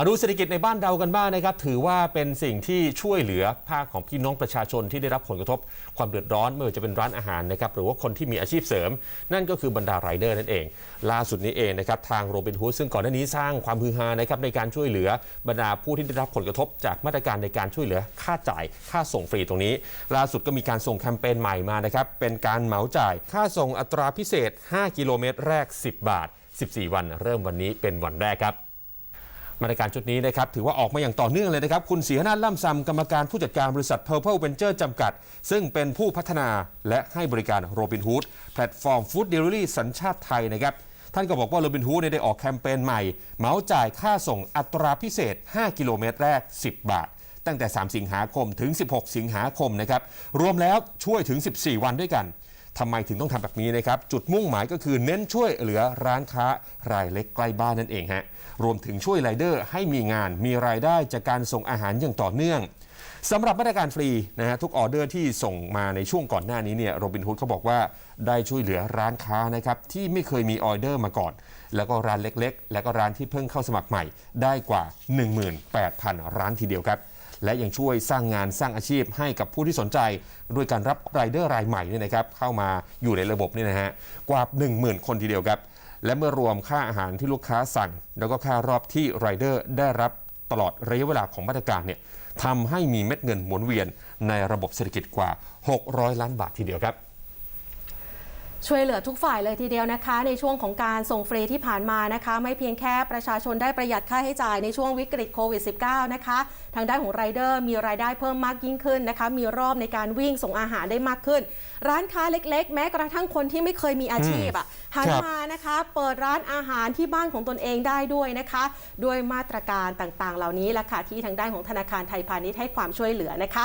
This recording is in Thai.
มาดูเศรษฐกิจในบ้านเรากันบ้างนะครับ ถือว่าเป็นสิ่งที่ช่วยเหลือภาคของพี่น้องประชาชนที่ได้รับผลกระทบความเดือดร้อนไม่ว่าจะเป็นร้านอาหารนะครับหรือว่าคนที่มีอาชีพเสริม นั่นก็คือบรรดารายเดอร์นั่นเอง ล่าสุดนี้เองนะครับทางโรบินฮูดซึ่งก่อนหน้านี้สร้างความฮือฮานะครับในการช่วยเหลือบรรดาผู้ที่ได้รับผลกระทบ จากมาตรการในการช่วยเหลือค่าจ่ายค่าส่งฟรีตรงนี้ ล่าสุดก็มีการส่งแคมเปญใหม่มานะครับเป็นการเหมาจ่ายค่าส่งอัตราพิเศษ 5 กิโลเมตรแรก 10 บาท 14 วัน เริ่มวันนี้เป็นวันแรกครับ มาตรการชุดนี้นะครับถือว่าออกมาอย่างต่อเนื่องเลยนะครับ คุณศรีหนาล่ำซำกรรมการผู้จัดการบริษัท Purple Venture จำกัด ซึ่งเป็นผู้พัฒนาและให้บริการ Robin Hood แพลตฟอร์มฟู้ดเดลิเวอรี่สัญชาติไทยนะครับท่านก็บอกว่า Robin Hood เนี่ยได้ออกแคมเปญใหม่เหมาจ่ายค่าส่งอัตราพิเศษ 5 กิโลเมตรแรก 10 บาท ตั้งแต่ 3 สิงหาคมถึง 16 สิงหาคมนะครับรวมแล้วช่วยถึง 14 วันด้วยกัน ทำไมถึงต้องทำแบบนี้นะครับ จุดมุ่งหมายก็คือเน้นช่วยเหลือร้านค้ารายเล็กใกล้บ้านนั่นเองฮะรวมถึงช่วยไรเดอร์ให้มีงานมีรายได้จากการส่งอาหารอย่างต่อเนื่องสำหรับมาตรการฟรีนะฮะทุกออเดอร์ที่ส่งมาในช่วงก่อนหน้านี้เนี่ยโรบินฮูดเขาบอกว่าได้ช่วยเหลือร้านค้านะครับที่ไม่เคยมีออเดอร์มาก่อน แล้วก็ร้านเล็กๆ แล้วก็ร้านที่เพิ่งเข้าสมัครใหม่ ได้กว่า 18,000 ร้านทีเดียวครับ และยังช่วยสร้างงานสร้างอาชีพให้กับผู้ที่สนใจด้วยการรับรายเดอร์รายใหม่เนี่ยนะครับเข้ามาอยู่ในระบบนี่นะฮะกว่า 10,000 คนทีเดียวครับ และเมื่อรวมค่าอาหารที่ลูกค้าสั่ง แล้วก็ค่ารอบที่รายเดอร์ได้รับตลอดระยะเวลาของมาตรการเนี่ยทำให้มีเม็ดเงินหมุนเวียนในระบบเศรษฐกิจกว่า 600 ล้านบาททีเดียวครับ ช่วยเหลือทุกฝ่ายเลยทีเดียวนะคะ ในช่วงของการส่งฟรีที่ผ่านมานะคะ ไม่เพียงแค่ประชาชนได้ประหยัดค่าใช้จ่ายในช่วงวิกฤตโควิด -19 นะคะ ทางด้านของไรเดอร์มีรายได้เพิ่มมากยิ่งขึ้นนะคะ มีรอบในการวิ่งส่งอาหารได้มากขึ้น ร้านค้าเล็กๆ แม้กระทั่งคนที่ไม่เคยมีอาชีพอะหันครับมานะคะ เปิดร้านอาหารที่บ้านของตนเองได้ด้วยนะคะ ด้วยมาตรการต่างๆ เหล่านี้แหละค่ะที่ทางด้านของธนาคารไทยพาณิชย์ให้ความช่วยเหลือนะคะ